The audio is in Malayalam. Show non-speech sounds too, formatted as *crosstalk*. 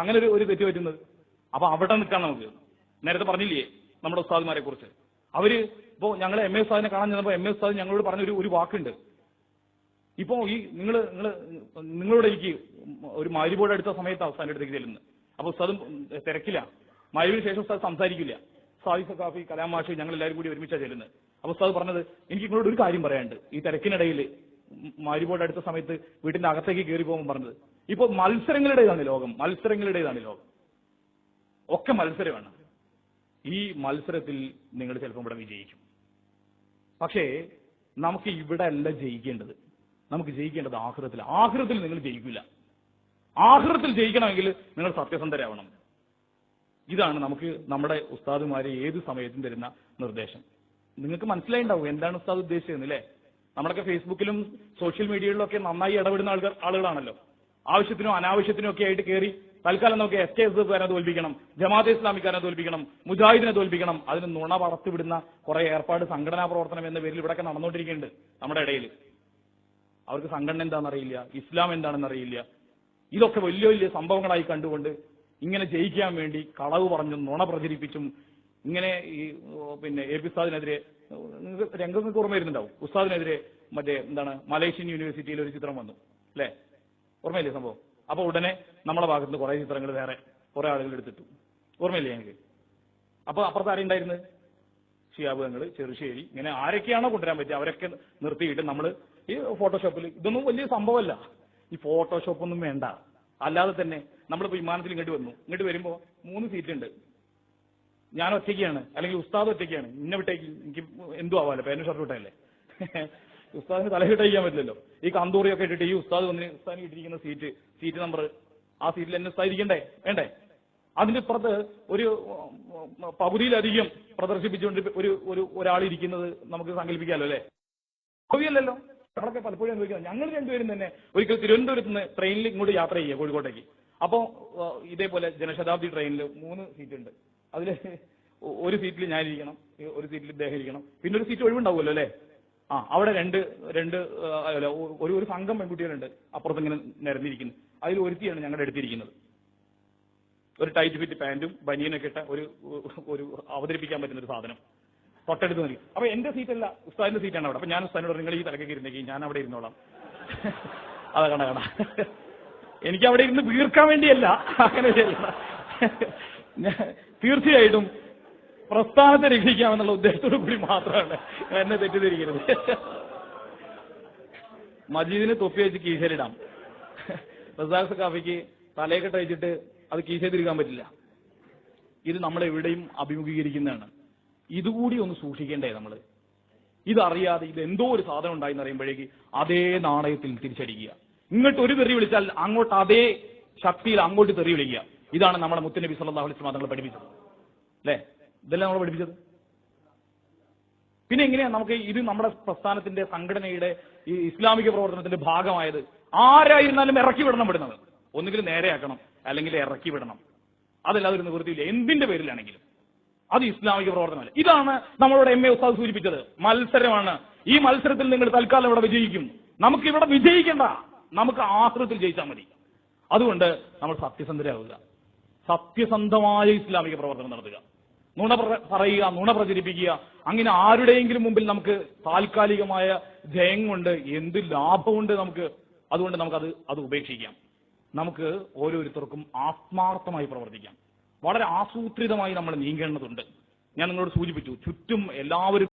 അങ്ങനെ ഒരു ഒരു തെറ്റ് പറ്റുന്നത്? അപ്പൊ അവിടെ നിൽക്കാം നമുക്ക്. നേരത്തെ പറഞ്ഞില്ലേ നമ്മുടെ ഉസ്താദ്മാരെ കുറിച്ച് അവർ ഇപ്പോ ഞങ്ങൾ എം എ ഉസ്താദിനെ കാണാൻ ചെന്നപ്പോ എം എ ഉസ്താദ് ഞങ്ങളോട് പറഞ്ഞ ഒരു ഒരു വാക്കുണ്ട്. ഇപ്പോ ഈ നിങ്ങൾ നിങ്ങൾ നിങ്ങളോട് എനിക്ക് ഒരു മാരിബോർഡ് എടുത്ത സമയത്ത് അവസാനം അടുത്തേക്ക് ചെല്ലുന്നത്. അപ്പൊ ഉസ്താദും തിരക്കില്ല. മാരിവിന് ശേഷം ഉസ്താദ് സംസാരിക്കില്ല. സായി കാഫി കലാമാഷി ഞങ്ങൾ എല്ലാവരും കൂടി ഒരുമിച്ചാണ് ചെല്ലുന്നത്. അപ്പൊ ഉസ്താദ് പറഞ്ഞത് എനിക്ക് നിങ്ങളോട് ഒരു കാര്യം പറയാനുണ്ട്. ഈ തിരക്കിനിടയിൽ മാരിബോർഡ് അടുത്ത സമയത്ത് വീട്ടിന്റെ അകത്തേക്ക് കയറി പോകുമ്പോൾ പറഞ്ഞത് ഇപ്പൊ മത്സരങ്ങളുടേതാണ് ലോകം മത്സരങ്ങളുടേതാണ് ലോകം. ഒക്കെ മത്സരമാണ്. ഈ മത്സരത്തിൽ നിങ്ങൾ ചിലപ്പോൾ ഇവിടെ വിജയിക്കും. പക്ഷേ നമുക്ക് ഇവിടെ അല്ല ജയിക്കേണ്ടത്. നമുക്ക് ജയിക്കേണ്ടത് ആഹൃതത്തിൽ ആഹൃതത്തിൽ നിങ്ങൾ ജയിക്കില്ല ആഹൃതത്തിൽ ജയിക്കണമെങ്കിൽ നിങ്ങൾ സത്യസന്ധരാവണം. ഇതാണ് നമുക്ക് നമ്മുടെ ഉസ്താദുമാരെ ഏത് സമയത്തും തരുന്ന നിർദ്ദേശം. നിങ്ങൾക്ക് മനസ്സിലായിണ്ടാവും എന്താണ് ഉസ്താദ് ഉദ്ദേശിച്ചത് അല്ലേ നമ്മളൊക്കെ ഫേസ്ബുക്കിലും സോഷ്യൽ മീഡിയയിലൊക്കെ നന്നായി ഇടപെടുന്ന ആൾക്കാർ ആളുകളാണല്ലോ. ആവശ്യത്തിനും അനാവശ്യത്തിനും ഒക്കെ ആയിട്ട് കയറി തൽക്കാലം നമുക്ക് എസ് കെ എസ് എഫുകാരെ തോൽപ്പിക്കണം ജമാഅത്തെ ഇസ്ലാമിക്കാരെ തോൽപ്പിക്കണം മുജാഹിദിനെ തോൽപ്പിക്കണം. അതിന് നുണ പറത്തുവിടുന്ന കുറെ ഏർപ്പാട് സംഘടനാ പ്രവർത്തനം എന്ന പേരിൽ ഇവിടെയൊക്കെ നടന്നുകൊണ്ടിരിക്കുന്നുണ്ട് നമ്മുടെ ഇടയിൽ അവർക്ക് സംഘടന എന്താണെന്നറിയില്ല ഇസ്ലാം എന്താണെന്നറിയില്ല. ഇതൊക്കെ വലിയ വലിയ സംഭവങ്ങളായി കണ്ടുകൊണ്ട് ഇങ്ങനെ ജയിക്കാൻ വേണ്ടി കളവ് പറഞ്ഞും നുണ പ്രചരിപ്പിച്ചും ഇങ്ങനെ ഈ പിന്നെ എ പി ഉസ്താദിനെതിരെ നിങ്ങൾക്ക് രംഗം നിങ്ങൾക്ക് ഓർമ്മ വരുന്നുണ്ടാവും ഉസ്താദിനെതിരെ മറ്റേ എന്താണ് മലേഷ്യൻ യൂണിവേഴ്സിറ്റിയിൽ ഒരു ചിത്രം വന്നു. അല്ലേ? ഓർമ്മയില്ലേ സംഭവം? അപ്പൊ ഉടനെ നമ്മളെ ഭാഗത്ത് കുറെ ചിത്രങ്ങൾ വേറെ കുറെ ആളുകൾ എടുത്തിട്ടു. ഓർമ്മയില്ലേ ഞങ്ങൾക്ക്? അപ്പൊ അപ്പുറത്ത് ആരുണ്ടായിരുന്നത് ഷിയാബുങ്ങൾ ചെറുശ്ശേരി. ഇങ്ങനെ ആരൊക്കെയാണോ കൊണ്ടുവരാൻ പറ്റുക അവരൊക്കെ നിർത്തിയിട്ട് നമ്മൾ ഈ ഫോട്ടോഷോപ്പിൽ ഇതൊന്നും വലിയ സംഭവമല്ല. ഈ ഫോട്ടോഷോപ്പ് ഒന്നും വേണ്ട. അല്ലാതെ തന്നെ നമ്മളിപ്പോ വിമാനത്തിൽ ഇങ്ങോട്ട് വന്നു. ഇങ്ങോട്ട് വരുമ്പോ മൂന്ന് സീറ്റ് ഉണ്ട് ഞാൻ ഒറ്റയ്ക്കാണ്. അല്ലെങ്കിൽ ഉസ്താദ് ഒറ്റയ്ക്കാണ്. ഇന്ന വിട്ടേക്ക്. എനിക്ക് എന്തു ആവാലോ. പേന ഷർട്ട് വിട്ടല്ലേ *laughs* ഉസ്താദിന് തലകിട്ട് അയക്കാൻ പറ്റില്ലല്ലോ. ഈ കന്തൂറിയൊക്കെ ഇട്ടിട്ട് ഈ ഉസ്താദ് വന്നിന് ഉസ്താദിന് ഇട്ടിരിക്കുന്ന സീറ്റ് സീറ്റ് നമ്പർ ആ സീറ്റിൽ എന്നെ ഉസ്താദിരിക്കണ്ടേ വേണ്ടേ? അതിന്റെ ഇപ്പുറത്ത് ഒരു പകുതിയിലധികം പ്രദർശിപ്പിച്ചുകൊണ്ട് ഒരു ഒരു ഒരാൾ ഇരിക്കുന്നത് നമുക്ക് സങ്കല്പിക്കാമല്ലോ അല്ലേ? ഭാവിയല്ലല്ലോ നമ്മളൊക്കെ പലപ്പോഴും അനുഭവിക്കുന്നത്. ഞങ്ങൾ രണ്ടുപേരും തന്നെ ഒരിക്കൽ തിരുവനന്തപുരത്ത് നിന്ന് ട്രെയിനിൽ ഇങ്ങോട്ട് യാത്ര ചെയ്യുക കോഴിക്കോട്ടേക്ക്. അപ്പോ ഇതേപോലെ ജനശതാബ്ദി ട്രെയിനിൽ മൂന്ന് സീറ്റ് ഉണ്ട്. അതിൽ ഒരു സീറ്റിൽ ഞാനിരിക്കണം ഒരു സീറ്റിൽ ഇദ്ദേഹം ഇരിക്കണം. പിന്നെ ഒരു സീറ്റ് ഒഴിവുണ്ടാവുമല്ലോ അല്ലേ? ആ അവിടെ രണ്ട് രണ്ട് ഒരു ഒരു സംഘം പെൺകുട്ടികളുണ്ട്. അപ്പുറത്ത് ഇങ്ങനെ നിരന്നിരിക്കുന്നു. അതിൽ ഒരുത്തിയാണ് ഞങ്ങളുടെ എടുത്തിരിക്കുന്നത് ഒരു ടൈറ്റ് ഫിറ്റ് പാന്റും ബനിയനൊക്കെ ഇട്ട ഒരു ഒരു അവതരിപ്പിക്കാൻ പറ്റുന്ന ഒരു സാധനം. തൊട്ടടുത്ത് നിൽക്കും. അപ്പൊ എന്റെ സീറ്റല്ല ഉസ്താദിന്റെ സീറ്റാണ് അവിടെ. അപ്പൊ ഞാൻ ഉസ്താദിനോട് നിങ്ങൾ ഈ തലക്കൊക്കെ ഇരുന്നേക്ക് ഞാൻ അവിടെ ഇരുന്നോളാം. അതാ കണ്ട കണ്ട എനിക്ക് അവിടെ ഇരുന്ന് വീർക്കാൻ വേണ്ടിയല്ല. അങ്ങനെ ചെയ്യണ്ട. *laughs* തീർച്ചയായിട്ടും പ്രസ്ഥാനത്തെ രക്ഷിക്കാമെന്നുള്ള ഉദ്ദേശത്തോടു കൂടി മാത്രമാണ് എന്നെ തെറ്റിദ്ധരിക്കരുത്. *laughs* മജീദിന് തൊപ്പി വെച്ച് കീശയിലിടാം. *laughs* റസാഖ് കാഫിക്ക് തലയൊക്കെ വെച്ചിട്ട് അത് കീശയിലിരിക്കാൻ പറ്റില്ല. ഇത് നമ്മൾ എവിടെയും അഭിമുഖീകരിക്കുന്നതാണ്. ഇതുകൂടി ഒന്ന് സൂക്ഷിക്കേണ്ടേ നമ്മൾ ഇതറിയാതെ ഇത് എന്തോ ഒരു സാധനം ഉണ്ടായി എന്ന് അറിയുമ്പോഴേക്ക് അതേ നാണയത്തിൽ തിരിച്ചടിക്കുക. ഇങ്ങോട്ട് ഒരു തെറി വിളിച്ചാൽ അങ്ങോട്ട് അതേ ശക്തിയിൽ അങ്ങോട്ട് തെറി വിളിക്കുക. ഇതാണ് നമ്മുടെ മുത്തുനബി സല്ലല്ലാഹു അലൈഹി വസല്ലം തങ്ങൾ പഠിപ്പിച്ചത്. അല്ലേ? ഇതെല്ലാം നമ്മൾ പഠിപ്പിച്ചത്. പിന്നെ എങ്ങനെയാ നമുക്ക് ഇത് നമ്മുടെ പ്രസ്ഥാനത്തിന്റെ സംഘടനയുടെ ഈ ഇസ്ലാമിക പ്രവർത്തനത്തിന്റെ ഭാഗമായത്? ആരായിരുന്നാലും ഇറക്കി വിടണം വിടുന്നത് ഒന്നുകിൽ നേരെയാക്കണം അല്ലെങ്കിൽ ഇറക്കി വിടണം. അതല്ലാതെ ഒരു നിവൃത്തിയില്ല. എന്തിന്റെ പേരിലാണെങ്കിലും. അത് ഇസ്ലാമിക പ്രവർത്തനമല്ല. ഇതാണ് നമ്മളോട് എം എ ഉസ്താദ് സൂചിപ്പിച്ചത്. മത്സരമാണ്. ഈ മത്സരത്തിൽ നിങ്ങൾ തൽക്കാലം ഇവിടെ വിജയിക്കും. നമുക്ക് ഇവിടെ വിജയിക്കണ്ട. നമുക്ക് ആശ്രത്തിൽ ജയിച്ചാൽ മതി. അതുകൊണ്ട് നമ്മൾ സത്യസന്ധരാകുക സത്യസന്ധമായ ഇസ്ലാമിക പ്രവർത്തനം നടത്തുക. നുണ പറയുക നുണ പ്രചരിപ്പിക്കുക. അങ്ങനെ ആരുടെയെങ്കിലും മുമ്പിൽ നമുക്ക് താൽക്കാലികമായ ജയം കൊണ്ട് എന്ത് ലാഭമുണ്ട് നമുക്ക് അതുകൊണ്ട് നമുക്കത് അത് ഉപേക്ഷിക്കാം. നമുക്ക് ഓരോരുത്തർക്കും ആത്മാർത്ഥമായി പ്രവർത്തിക്കാം. വളരെ ആസൂത്രിതമായി നമ്മൾ നീങ്ങേണ്ടതുണ്ട്. ഞാൻ നിങ്ങളോട് സൂചിപ്പിച്ചു ചുറ്റും എല്ലാവരും